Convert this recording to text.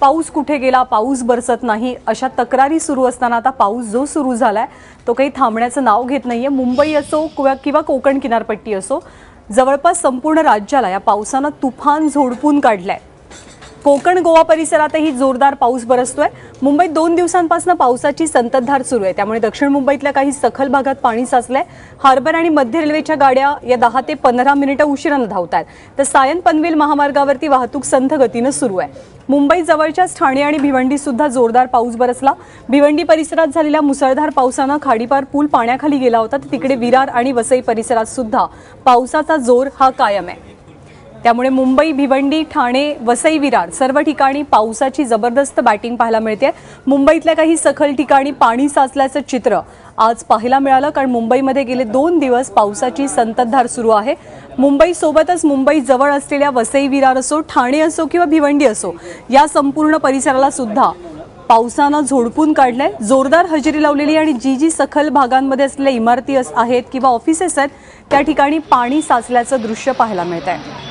पाऊस कुठे गेला पाऊस बरसत नाही अशा तक्रारी सुरू असताना आता पाऊस जो सुरू झालाय तो काही थांबण्याचं नाव घेत नाहीये. मुंबई असो किंवा- किंवा कोकण किनारपट्टी असो जवळपास संपूर्ण राज्याला या पावसानं तुफान झोडपून काढलंय. कोकण गोवा परिसरातही जोरदार पाऊस बरसतोय. मुंबईत दोन दिवसांपासून पावसाची संततधार सुरू आहे. त्यामुळे दक्षिण मुंबईतल्या काही सखल भागात पाणी साचलंय. हार्बर आणि मध्य रेल्वेच्या गाड्या या दहा ते पंधरा मिनिटं उशिरानं धावत आहेत तर सायन पनवेल महामार्गावरती वाहतूक संथ गतीनं सुरू आहे. मुंबई जवळच्याच ठाणे आणि भिवंडी सुद्धा जोरदार पाऊस बरसला. भिवंडी परिसरात झालेल्या मुसळधार पावसानं खाडीपार पूल पाण्याखाली गेला होता. तर तिकडे विरार आणि वसई परिसरात सुद्धा पावसाचा जोर हा कायम आहे. त्यामुळे मुंबई भिवंडी ठाणे वसई विरार सर्व ठिकाणी पावसाची जबरदस्त बॅटिंग पाहायला मिळते. मुंबईतल्या काही सखल ठिकाणी पाणी साचल्याचं चित्र आज पाहायला मिळालं कारण मुंबईमध्ये गेले दोन दिवस पावसाची संततधार सुरू आहे. मुंबईसोबतच मुंबई जवळ असलेल्या वसई विरार असो ठाणे असो किंवा भिवंडी असो या संपूर्ण परिसराला सुद्धा पावसानं झोडपून काढलंय. जोरदार हजेरी लावलेली आणि जी जी सखल भागांमध्ये असलेल्या इमारती आहेत किंवा ऑफिसेस आहेत त्या ठिकाणी पाणी साचल्याचं दृश्य पाहायला मिळत आहे